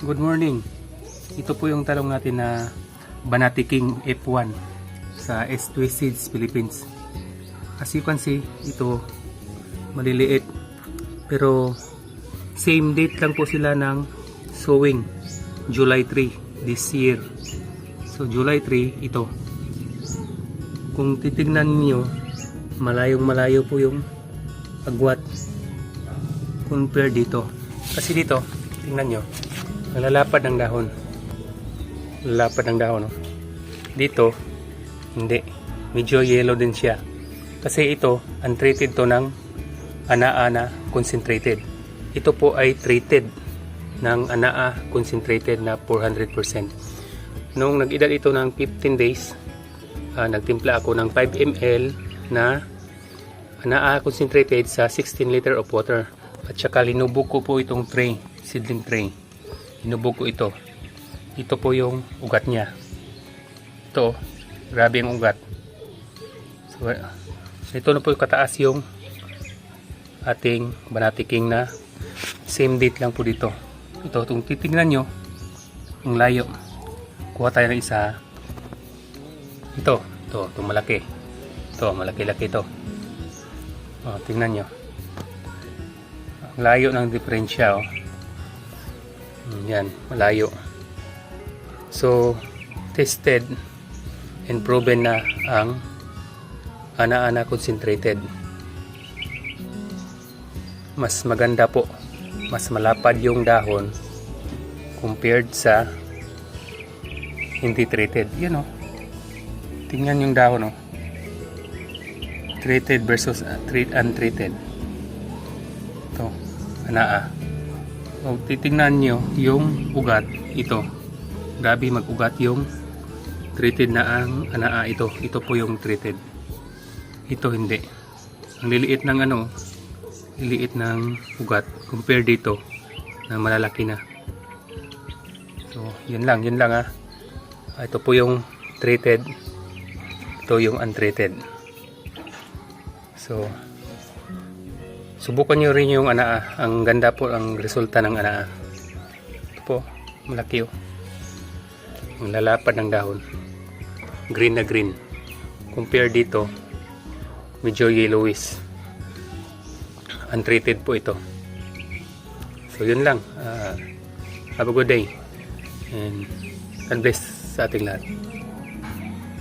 Good morning. Ito po yung talong natin na Banati King F1 sa S2 Seeds Philippines. As you can see, ito maliliit. Pero same date lang po sila ng sowing. July 3 this year. So July 3 ito. Kung titignan niyo, malayong malayo po yung agwat compare dito. Kasi dito, tingnan nyo, nalalapad ng dahon. Nalalapad ng dahon. No? Dito, hindi. Medyo yellow din siya. Kasi ito, untreated to ng ana-ana concentrated. Ito po ay treated ng anaa concentrated na 400%. Nung nag-edad ito ng 15 days, ah, nagtimpla ako ng 5 ml na anaa concentrated sa 16 liter of water. At saka linubog ko po itong tray, seedling tray. Linubog ko ito. Ito po yung ugat niya. Ito, grabe yung ugat. So, ito na po yung kataas yung ating banatiking na same date lang po dito. Ito, kung titignan nyo, ang layo. Kuha tayo ng isa. Ito, ito, ito malaki. Ito, malaki-laki ito. O, tingnan nyo. Ang layo ng diferensya, oh. Mm, Yan, malayo. So, tested and proven na ang ana-ana concentrated. Mas maganda po. Mas malapad yung dahon compared sa hindi treated. Yan oh. Tingnan yung dahon oh. Treated versus uh, treat untreated. Ito, anaa. O, titingnan nyo yung ugat, ito. Grabe mag-ugat yung treated na ang anaa ito. Ito po yung treated. Ito hindi. Ang liliit ng ano, liliit ng ugat compare dito na malalaki na. So, yun lang, yun lang ah. Ah, Ito po yung treated. Ito yung untreated. So, Subukan nyo rin yung anaa. Ang ganda po ang resulta ng anaa. Ito po, malaki oh. Ang lalapad ng dahon. Green na green. Compare dito, medyo yellowish. Untreated po ito. So yun lang. Ah, have a good day. And God bless sa ating lahat.